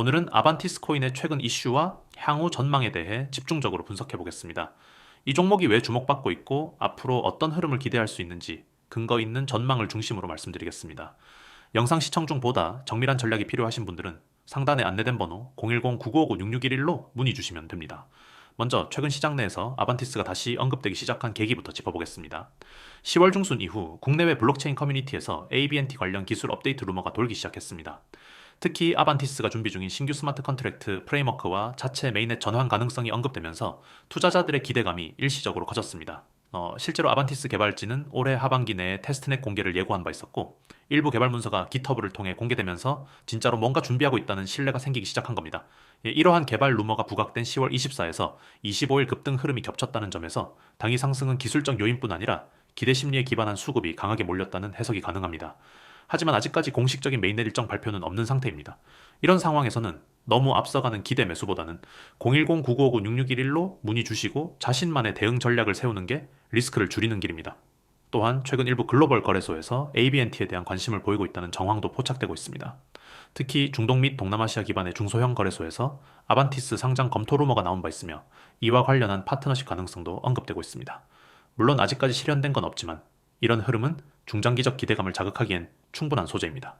오늘은 아반티스 코인의 최근 이슈와 향후 전망에 대해 집중적으로 분석해 보겠습니다. 이 종목이 왜 주목받고 있고 앞으로 어떤 흐름을 기대할 수 있는지 근거 있는 전망을 중심으로 말씀드리겠습니다. 영상 시청 중 보다 정밀한 전략이 필요하신 분들은 상단에 안내된 번호 010-9959-6611로 문의 주시면 됩니다. 먼저 최근 시장 내에서 아반티스가 다시 언급되기 시작한 계기부터 짚어보겠습니다. 10월 중순 이후 국내외 블록체인 커뮤니티에서 ABNT 관련 기술 업데이트 루머가 돌기 시작했습니다. 특히 아반티스가 준비 중인 신규 스마트 컨트랙트 프레임워크와 자체 메인넷 전환 가능성이 언급되면서 투자자들의 기대감이 일시적으로 커졌습니다. 어, 실제로 아반티스 개발진은 올해 하반기 내에 테스트넷 공개를 예고한 바 있었고 일부 개발 문서가 GitHub를 통해 공개되면서 진짜로 뭔가 준비하고 있다는 신뢰가 생기기 시작한 겁니다. 예, 이러한 개발 루머가 부각된 10월 24에서 25일 급등 흐름이 겹쳤다는 점에서 당일 상승은 기술적 요인뿐 아니라 기대 심리에 기반한 수급이 강하게 몰렸다는 해석이 가능합니다. 하지만 아직까지 공식적인 메인넷 일정 발표는 없는 상태입니다. 이런 상황에서는 너무 앞서가는 기대 매수보다는 010-9959-6611로 문의 주시고 자신만의 대응 전략을 세우는 게 리스크를 줄이는 길입니다. 또한 최근 일부 글로벌 거래소에서 ABNT에 대한 관심을 보이고 있다는 정황도 포착되고 있습니다. 특히 중동 및 동남아시아 기반의 중소형 거래소에서 아반티스 상장 검토 루머가 나온 바 있으며 이와 관련한 파트너십 가능성도 언급되고 있습니다. 물론 아직까지 실현된 건 없지만 이런 흐름은 중장기적 기대감을 자극하기엔 충분한 소재입니다.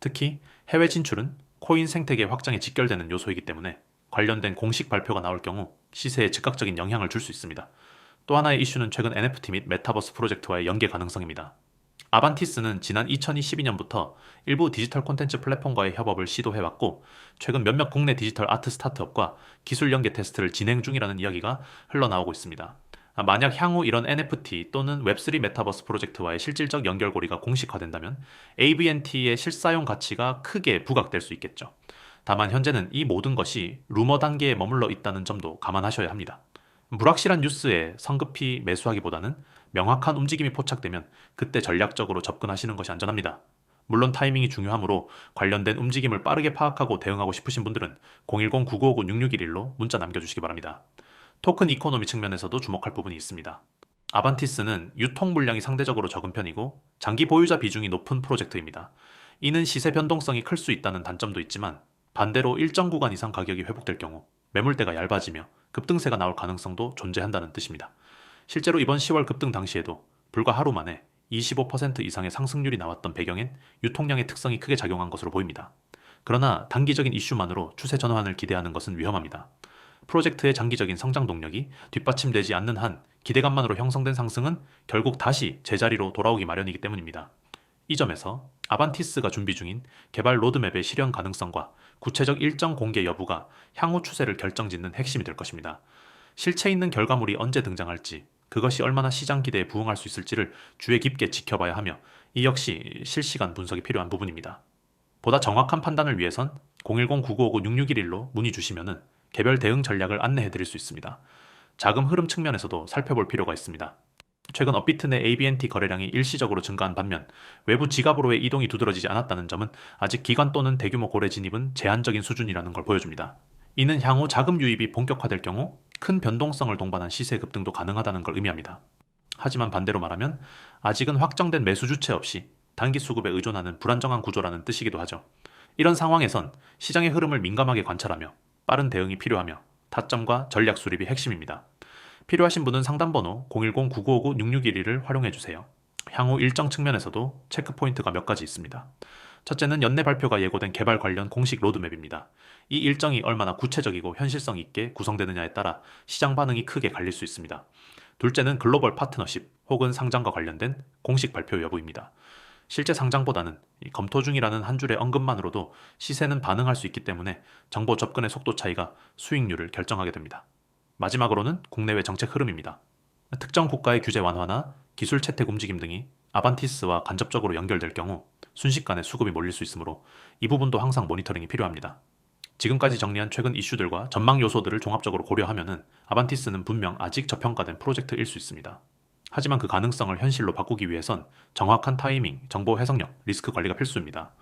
특히 해외 진출은 코인 생태계 확장에 직결되는 요소이기 때문에 관련된 공식 발표가 나올 경우 시세에 즉각적인 영향을 줄 수 있습니다. 또 하나의 이슈는 최근 NFT 및 메타버스 프로젝트와의 연계 가능성입니다. 아반티스는 지난 2022년부터 일부 디지털 콘텐츠 플랫폼과의 협업을 시도해왔고 최근 몇몇 국내 디지털 아트 스타트업과 기술 연계 테스트를 진행 중이라는 이야기가 흘러나오고 있습니다. 만약 향후 이런 NFT 또는 웹3 메타버스 프로젝트와의 실질적 연결고리가 공식화된다면 ABNT의 실사용 가치가 크게 부각될 수 있겠죠. 다만 현재는 이 모든 것이 루머 단계에 머물러 있다는 점도 감안하셔야 합니다. 불확실한 뉴스에 성급히 매수하기보다는 명확한 움직임이 포착되면 그때 전략적으로 접근하시는 것이 안전합니다. 물론 타이밍이 중요하므로 관련된 움직임을 빠르게 파악하고 대응하고 싶으신 분들은 010-9959-6611로 문자 남겨주시기 바랍니다. 토큰 이코노미 측면에서도 주목할 부분이 있습니다. 아반티스는 유통 물량이 상대적으로 적은 편이고 장기 보유자 비중이 높은 프로젝트입니다. 이는 시세 변동성이 클 수 있다는 단점도 있지만 반대로 일정 구간 이상 가격이 회복될 경우 매물대가 얇아지며 급등세가 나올 가능성도 존재한다는 뜻입니다. 실제로 이번 10월 급등 당시에도 불과 하루 만에 25% 이상의 상승률이 나왔던 배경엔 유통량의 특성이 크게 작용한 것으로 보입니다. 그러나 단기적인 이슈만으로 추세 전환을 기대하는 것은 위험합니다. 프로젝트의 장기적인 성장 동력이 뒷받침되지 않는 한 기대감만으로 형성된 상승은 결국 다시 제자리로 돌아오기 마련이기 때문입니다. 이 점에서 아반티스가 준비 중인 개발 로드맵의 실현 가능성과 구체적 일정 공개 여부가 향후 추세를 결정짓는 핵심이 될 것입니다. 실체 있는 결과물이 언제 등장할지, 그것이 얼마나 시장 기대에 부응할 수 있을지를 주의 깊게 지켜봐야 하며 이 역시 실시간 분석이 필요한 부분입니다. 보다 정확한 판단을 위해선 010-9959-6611로 문의 주시면은 개별 대응 전략을 안내해 드릴 수 있습니다. 자금 흐름 측면에서도 살펴볼 필요가 있습니다. 최근 업비트 내 ABNT 거래량이 일시적으로 증가한 반면 외부 지갑으로의 이동이 두드러지지 않았다는 점은 아직 기관 또는 대규모 고래 진입은 제한적인 수준이라는 걸 보여줍니다. 이는 향후 자금 유입이 본격화될 경우 큰 변동성을 동반한 시세 급등도 가능하다는 걸 의미합니다. 하지만 반대로 말하면 아직은 확정된 매수 주체 없이 단기 수급에 의존하는 불안정한 구조라는 뜻이기도 하죠. 이런 상황에선 시장의 흐름을 민감하게 관찰하며 빠른 대응이 필요하며 타점과 전략 수립이 핵심입니다. 필요하신 분은 상담번호 010-9959-6611을 활용해 주세요. 향후 일정 측면에서도 체크 포인트가 몇 가지 있습니다. 첫째는 연내 발표가 예고된 개발 관련 공식 로드맵입니다. 이 일정이 얼마나 구체적이고 현실성 있게 구성되느냐에 따라 시장 반응이 크게 갈릴 수 있습니다. 둘째는 글로벌 파트너십 혹은 상장과 관련된 공식 발표 여부입니다. 실제 상장보다는 검토 중이라는 한 줄의 언급만으로도 시세는 반응할 수 있기 때문에 정보 접근의 속도 차이가 수익률을 결정하게 됩니다. 마지막으로는 국내외 정책 흐름입니다. 특정 국가의 규제 완화나 기술 채택 움직임 등이 아반티스와 간접적으로 연결될 경우 순식간에 수급이 몰릴 수 있으므로 이 부분도 항상 모니터링이 필요합니다. 지금까지 정리한 최근 이슈들과 전망 요소들을 종합적으로 고려하면 아반티스는 분명 아직 저평가된 프로젝트일 수 있습니다. 하지만 그 가능성을 현실로 바꾸기 위해선 정확한 타이밍, 정보 해석력, 리스크 관리가 필수입니다.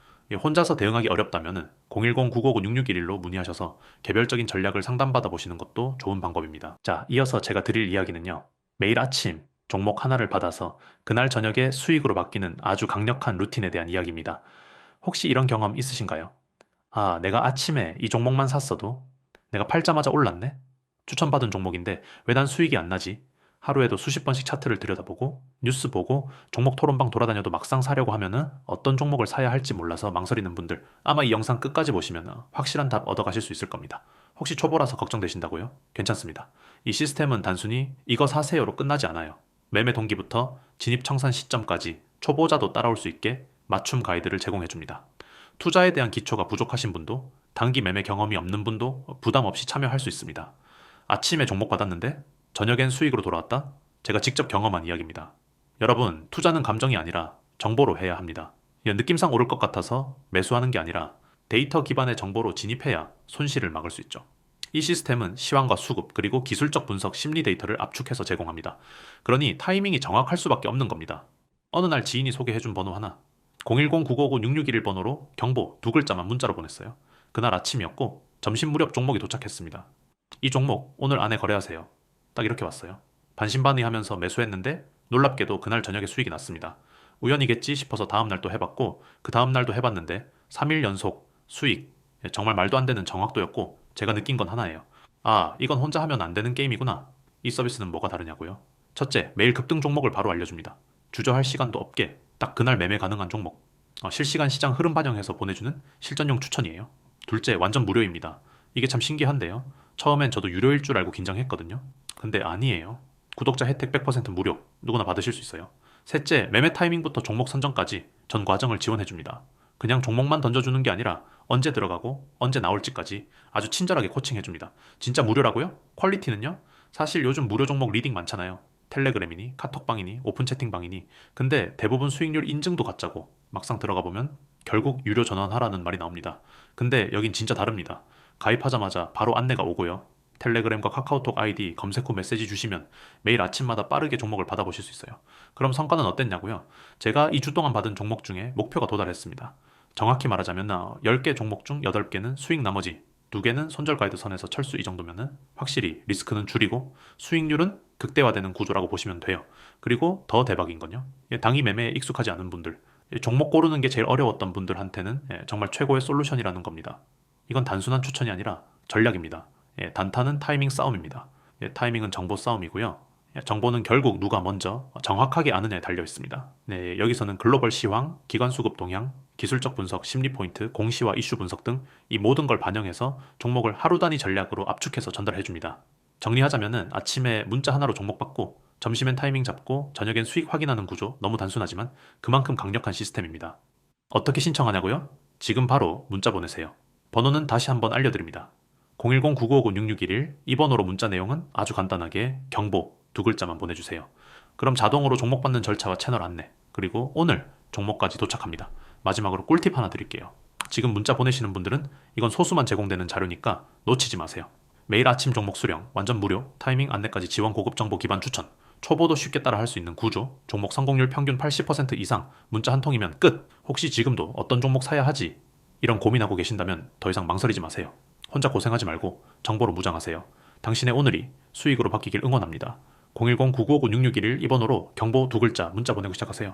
혼자서 대응하기 어렵다면 010-959-6611로 문의하셔서 개별적인 전략을 상담받아 보시는 것도 좋은 방법입니다. 자, 이어서 제가 드릴 이야기는요. 매일 아침 종목 하나를 받아서 그날 저녁에 수익으로 바뀌는 아주 강력한 루틴에 대한 이야기입니다. 혹시 이런 경험 있으신가요? 아, 내가 아침에 이 종목만 샀어도 내가 팔자마자 올랐네? 추천받은 종목인데 왜 난 수익이 안 나지? 하루에도 수십 번씩 차트를 들여다보고 뉴스 보고 종목 토론방 돌아다녀도 막상 사려고 하면은 어떤 종목을 사야 할지 몰라서 망설이는 분들 아마 이 영상 끝까지 보시면 확실한 답 얻어가실 수 있을 겁니다. 혹시 초보라서 걱정되신다고요? 괜찮습니다. 이 시스템은 단순히 이거 사세요로 끝나지 않아요. 매매 동기부터 진입 청산 시점까지 초보자도 따라올 수 있게 맞춤 가이드를 제공해 줍니다. 투자에 대한 기초가 부족하신 분도 단기 매매 경험이 없는 분도 부담 없이 참여할 수 있습니다. 아침에 종목 받았는데 저녁엔 수익으로 돌아왔다? 제가 직접 경험한 이야기입니다. 여러분, 투자는 감정이 아니라 정보로 해야 합니다. 느낌상 오를 것 같아서 매수하는 게 아니라 데이터 기반의 정보로 진입해야 손실을 막을 수 있죠. 이 시스템은 시황과 수급 그리고 기술적 분석 심리 데이터를 압축해서 제공합니다. 그러니 타이밍이 정확할 수밖에 없는 겁니다. 어느 날 지인이 소개해준 번호 하나 010-955-6611 번호로 경보 두 글자만 문자로 보냈어요. 그날 아침이었고 점심 무렵 종목이 도착했습니다. 이 종목 오늘 안에 거래하세요. 딱 이렇게 왔어요. 반신반의하면서 매수했는데 놀랍게도 그날 저녁에 수익이 났습니다. 우연이겠지 싶어서 다음날 또 해봤고 그 다음날도 해봤는데 3일 연속 수익 예, 정말 말도 안 되는 정확도였고 제가 느낀 건 하나예요. 아 이건 혼자 하면 안 되는 게임이구나. 이 서비스는 뭐가 다르냐고요? 첫째 매일 급등 종목을 바로 알려줍니다. 주저할 시간도 없게 딱 그날 매매 가능한 종목 어, 실시간 시장 흐름 반영해서 보내주는 실전용 추천이에요. 둘째 완전 무료입니다. 이게 참 신기한데요. 처음엔 저도 유료일 줄 알고 긴장했거든요. 근데 아니에요. 구독자 혜택 100% 무료. 누구나 받으실 수 있어요. 셋째, 매매 타이밍부터 종목 선정까지 전 과정을 지원해 줍니다. 그냥 종목만 던져주는 게 아니라 언제 들어가고 언제 나올지까지 아주 친절하게 코칭해 줍니다. 진짜 무료라고요? 퀄리티는요? 사실 요즘 무료 종목 리딩 많잖아요. 텔레그램이니 카톡방이니 오픈 채팅방이니 근데 대부분 수익률 인증도 가짜고 막상 들어가 보면 결국 유료 전환하라는 말이 나옵니다. 근데 여긴 진짜 다릅니다. 가입하자마자 바로 안내가 오고요. 텔레그램과 카카오톡 아이디 검색 후 메시지 주시면 매일 아침마다 빠르게 종목을 받아보실 수 있어요. 그럼 성과는 어땠냐고요? 제가 2주 동안 받은 종목 중에 목표가 도달했습니다. 정확히 말하자면 10개 종목 중 8개는 수익 나머지 2개는 손절 가이드 선에서 철수 이 정도면은 확실히 리스크는 줄이고 수익률은 극대화되는 구조라고 보시면 돼요. 그리고 더 대박인 건요. 예, 당이 매매에 익숙하지 않은 분들, 예, 종목 고르는 게 제일 어려웠던 분들한테는 예, 정말 최고의 솔루션이라는 겁니다. 이건 단순한 추천이 아니라 전략입니다. 예, 단타는 타이밍 싸움입니다. 예, 타이밍은 정보 싸움이고요. 예, 정보는 결국 누가 먼저 정확하게 아느냐에 달려 있습니다. 네, 여기서는 글로벌 시황, 기관 수급 동향, 기술적 분석, 심리 포인트, 공시와 이슈 분석 등 이 모든 걸 반영해서 종목을 하루 단위 전략으로 압축해서 전달해 줍니다. 정리하자면은 아침에 문자 하나로 종목 받고 점심엔 타이밍 잡고 저녁엔 수익 확인하는 구조 너무 단순하지만 그만큼 강력한 시스템입니다. 어떻게 신청하냐고요? 지금 바로 문자 보내세요. 번호는 다시 한번 알려드립니다. 010-9959-6611이 번호로 문자 내용은 아주 간단하게 경보 두 글자만 보내주세요. 그럼 자동으로 종목 받는 절차와 채널 안내 그리고 오늘 종목까지 도착합니다. 마지막으로 꿀팁 하나 드릴게요. 지금 문자 보내시는 분들은 이건 소수만 제공되는 자료니까 놓치지 마세요. 매일 아침 종목 수령, 완전 무료, 타이밍 안내까지 지원 고급 정보 기반 추천, 초보도 쉽게 따라 할 수 있는 구조, 종목 성공률 평균 80% 이상, 문자 한 통이면 끝! 혹시 지금도 어떤 종목 사야 하지? 이런 고민하고 계신다면 더 이상 망설이지 마세요. 혼자 고생하지 말고 정보로 무장하세요. 당신의 오늘이 수익으로 바뀌길 응원합니다. 010-995-6611 이번호로 경보 두 글자 문자 보내고 시작하세요.